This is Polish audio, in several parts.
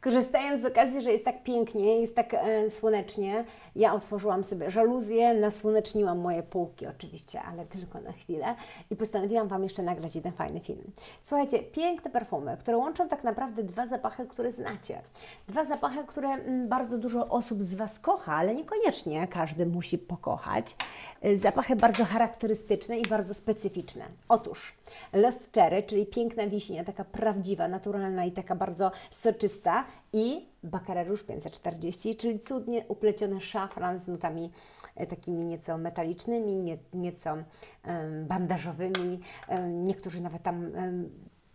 Korzystając z okazji, że jest tak pięknie, jest tak e, słonecznie, ja otworzyłam sobie żaluzję, nasłoneczniłam moje półki oczywiście, ale tylko na chwilę i postanowiłam Wam jeszcze nagrać jeden fajny film. Słuchajcie, piękne perfumy, które łączą tak naprawdę dwa zapachy, które znacie. Dwa zapachy, które mm, bardzo dużo osób z Was kocha, ale niekoniecznie każdy musi pokochać. Y, Zapachy bardzo charakterystyczne i bardzo specyficzne. Otóż Lost Cherry, czyli piękna wiśnia, taka prawdziwa, naturalna i taka bardzo soczysta i Baccarat Rouge 540, czyli cudnie upleciony szafran z nutami e, takimi nieco metalicznymi, nie, nieco bandażowymi. Niektórzy nawet tam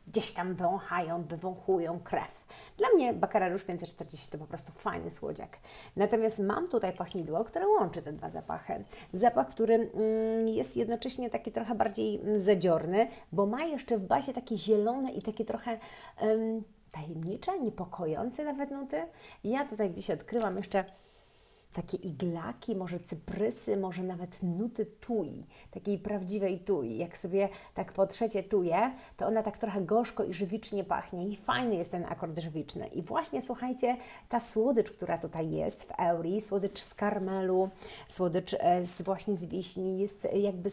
gdzieś tam wąchają, wywąchują krew. Dla mnie Baccarat Rouge 540 to po prostu fajny słodziak. Natomiast mam tutaj pachnidło, które łączy te dwa zapachy. Zapach, który mm, jest jednocześnie taki trochę bardziej mm, zadziorny, bo ma jeszcze w bazie takie zielone i takie trochę em, tajemnicze, niepokojące nawet nuty. Ja tutaj gdzieś odkryłam jeszcze takie iglaki, może cyprysy, może nawet nuty tui, takiej prawdziwej tui. Jak sobie tak po trzecie tuje, to ona tak trochę gorzko i żywicznie pachnie i fajny jest ten akord żywiczny. I właśnie słuchajcie, ta słodycz, która tutaj jest w Euri, słodycz z karmelu, słodycz e, z właśnie z wiśni, jest jakby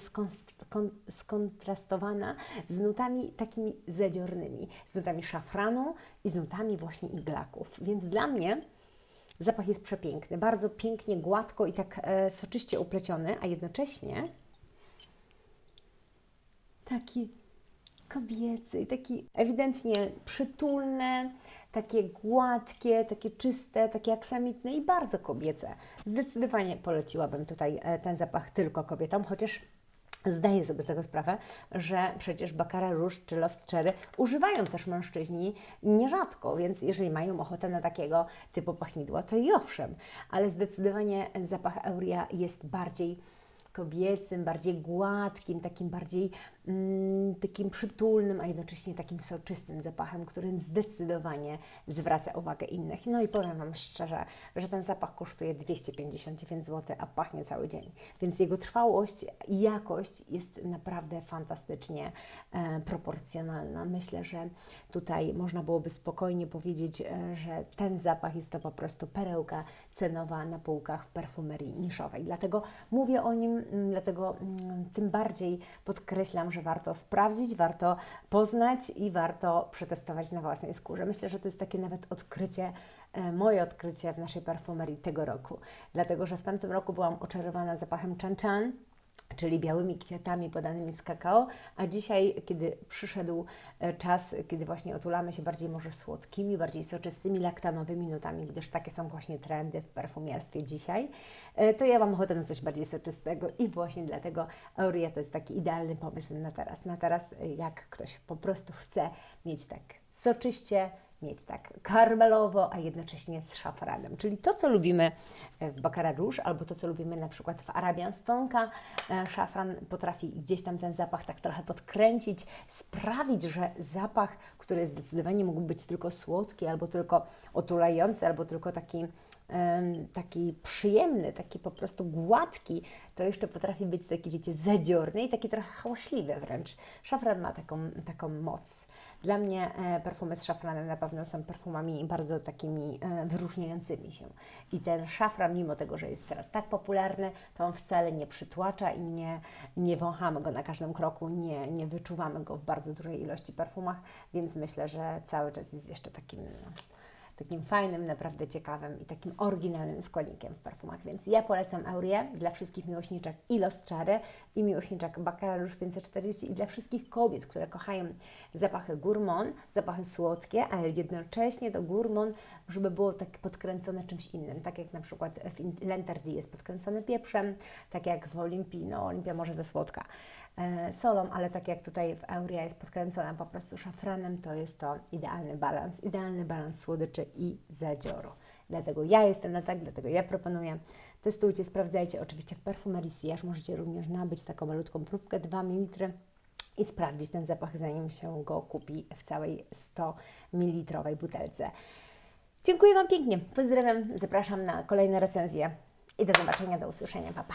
skontrastowana z nutami takimi zadziornymi, z nutami szafranu i z nutami właśnie iglaków. Więc dla mnie Zapach jest przepiękny, bardzo pięknie, gładko i tak e, soczyście upleciony, a jednocześnie taki kobiecy taki ewidentnie przytulne, takie gładkie, takie czyste, takie aksamitne i bardzo kobiece. Zdecydowanie poleciłabym tutaj e, ten zapach tylko kobietom, chociaż Zdaję sobie z tego sprawę, że przecież Baccarat Rouge czy Lost Cherry używają też mężczyźni nierzadko, więc jeżeli mają ochotę na takiego typu pachnidła, to i owszem, ale zdecydowanie zapach Euria jest bardziej kobiecym, bardziej gładkim, takim bardziej mm, takim przytulnym, a jednocześnie takim soczystym zapachem, który zdecydowanie zwraca uwagę innych. No i powiem Wam szczerze, że ten zapach kosztuje 259 zł, a pachnie cały dzień. Więc jego trwałość i jakość jest naprawdę fantastycznie e, proporcjonalna. Myślę, że tutaj można byłoby spokojnie powiedzieć, e, że ten zapach jest to po prostu perełka cenowa na półkach w perfumerii niszowej. Dlatego mówię o nim, mm, dlatego mm, tym bardziej podkreślam, że warto sprawdzić, warto poznać i warto przetestować na własnej skórze. Myślę, że to jest takie nawet odkrycie, e, moje odkrycie w naszej perfumerii tego roku. Dlatego, że w tamtym roku byłam oczarowana zapachem Chan Chan, czyli białymi kwiatami podanymi z kakao, a dzisiaj, kiedy przyszedł e, czas, kiedy właśnie otulamy się bardziej może słodkimi, bardziej soczystymi, laktanowymi nutami, gdyż takie są właśnie trendy w perfumierstwie dzisiaj, e, to ja mam ochotę na coś bardziej soczystego i właśnie dlatego Aurea to jest taki idealny pomysł na teraz. Na teraz, e, jak ktoś po prostu chce mieć tak soczyście, mieć tak karmelowo, a jednocześnie z szafranem. Czyli to, co lubimy w Baccarat Rouge, albo to, co lubimy na przykład w Arabian Stonka. E, Szafran potrafi gdzieś tam ten zapach tak trochę podkręcić, sprawić, że zapach, który zdecydowanie mógł być tylko słodki, albo tylko otulający, albo tylko taki taki przyjemny, taki po prostu gładki, to jeszcze potrafi być taki, wiecie, zadziorny i taki trochę hałaśliwy wręcz. Szafran ma taką, taką moc. Dla mnie e, perfumy z szafranem na pewno są perfumami bardzo takimi e, wyróżniającymi się. I ten szafran, mimo tego, że jest teraz tak popularny, to on wcale nie przytłacza i nie, nie wąchamy go na każdym kroku, nie, nie wyczuwamy go w bardzo dużej ilości perfumach, więc myślę, że cały czas jest jeszcze takim takim fajnym, naprawdę ciekawym i takim oryginalnym składnikiem w perfumach. Więc ja polecam Aurię dla wszystkich miłośniczek i Lost Cherry i miłośniczek Baccarat Rouge 540 i dla wszystkich kobiet, które kochają zapachy gourmand, zapachy słodkie, ale jednocześnie to gourmand, żeby było tak podkręcone czymś innym. Tak jak na przykład w Lentardy jest podkręcone pieprzem, tak jak w Olimpii, no Olimpia może za słodka solą, ale tak jak tutaj w Aurea jest podkręcona po prostu szafranem, to jest to idealny balans, idealny balans słodyczy i zadzioru. Dlatego ja jestem na tak, dlatego ja proponuję. Testujcie, sprawdzajcie. Oczywiście w perfumerii Sillage możecie również nabyć taką malutką próbkę 2 ml i sprawdzić ten zapach, zanim się go kupi w całej 100 ml butelce. Dziękuję Wam pięknie. Pozdrawiam, zapraszam na kolejne recenzje i do zobaczenia, do usłyszenia. Pa, pa.